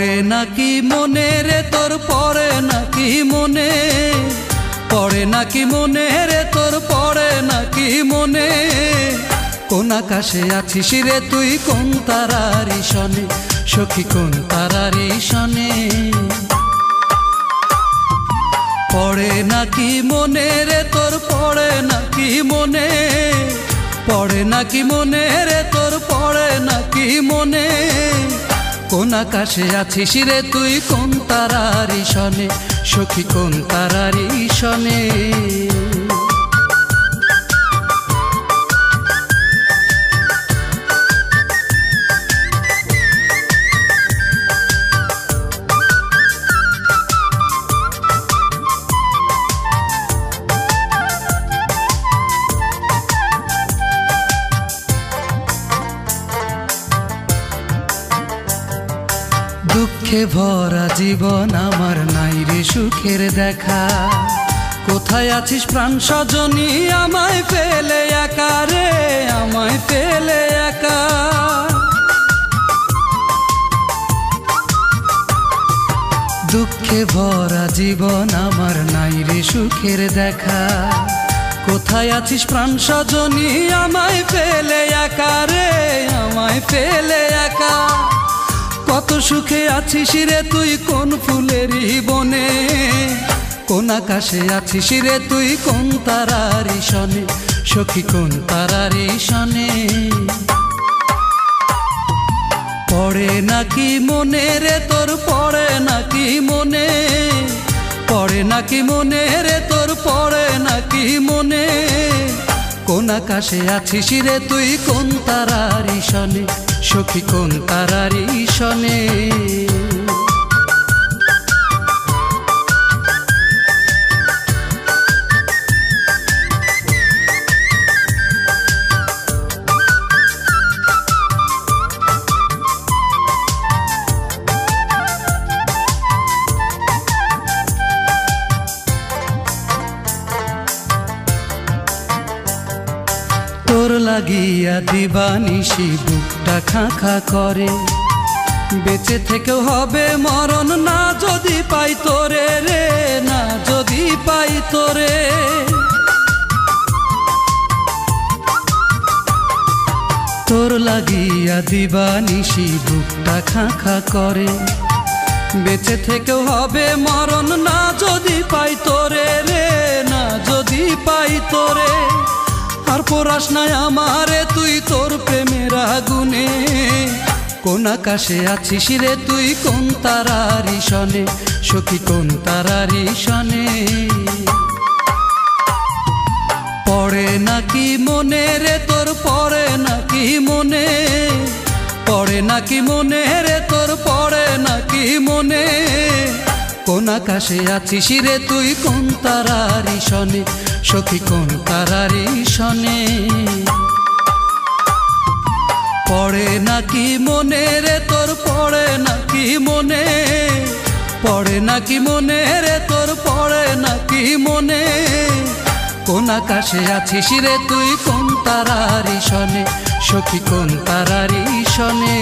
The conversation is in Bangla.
পড়ে নাকি মনে রে তোর পড়ে নাকি মনে? পড়ে নাকি মনে রে তোর পড়ে নাকি মনে? কোন আকাশে আছিস রে তুই কোন তারারি শনে সখী কোন তারারি শনে পড়ে নাকি মনে রে তোর পড়ে নাকি মনে? পড়ে নাকি মনে রে তোর পড়ে নাকি মনে? কোন আকাশে আছিস রে তুই? কোন তারারি সনে সখী কোন তারারি শনে দুঃখে ভরা জীবন আমার নাই রে সুখের দেখা। কোথায় আছিস প্রাণ সজনী? আমায় ফেলে একা রে, আমায় ফেলে একা। দুঃখে ভরা জীবন আমার নাই রে সুখের দেখা। কোথায় আছিস প্রাণ সজনী? আমায় ফেলে একা রে, আমায় ফেলে একা। সুখে আছিস রে তুই কোন ফুলেরই বনে? কোন আকাশে আছিস রে তুই কোন তারারি শনে সখী কোন তারারি শনে পড়ে নাকি মনে রে তোর, পড়ে নাকি মনে? পড়ে নাকি মনে রে তোর আকাশে আছিস রে তুই কোন তারারি শনে সখী কোন তারারি শনে তোর লাগিয়া দিবানিশি বুকটা খা খা করে। বেঁচে থেকেও হবে মরণ, না যদি পাই তোরে রে, না যদি পাই তোরে। তোর লাগিয়া দিবানিশি বুকটা খা খা করে। বেঁচে থেকেও হবে মরণ আর পড়াস নাই আমারে, তুই তোর প্রেমের আগুনে। কোন আকাশে আছিস রে তুই কোন তারারি শনে সখী কোন তারারি শনে পড়ে নাকি মনে রে তোর, পড়ে নাকি মনে? পড়ে নাকি মনে রে তোর, পড়ে নাকি মনে? কোন আকাশে আছিস রে তুই? কোন তারারি শনে সখী, কোন তারারি শনে পড়ে নাকি মনে রে তোর? পড়ে নাকি মনে? পড়ে নাকি মনে রে তোর? পড়ে নাকি মনে? কোন আকাশে আছিস রে তুই? কোন তারারি শনে সখী, কোন তারারি শনে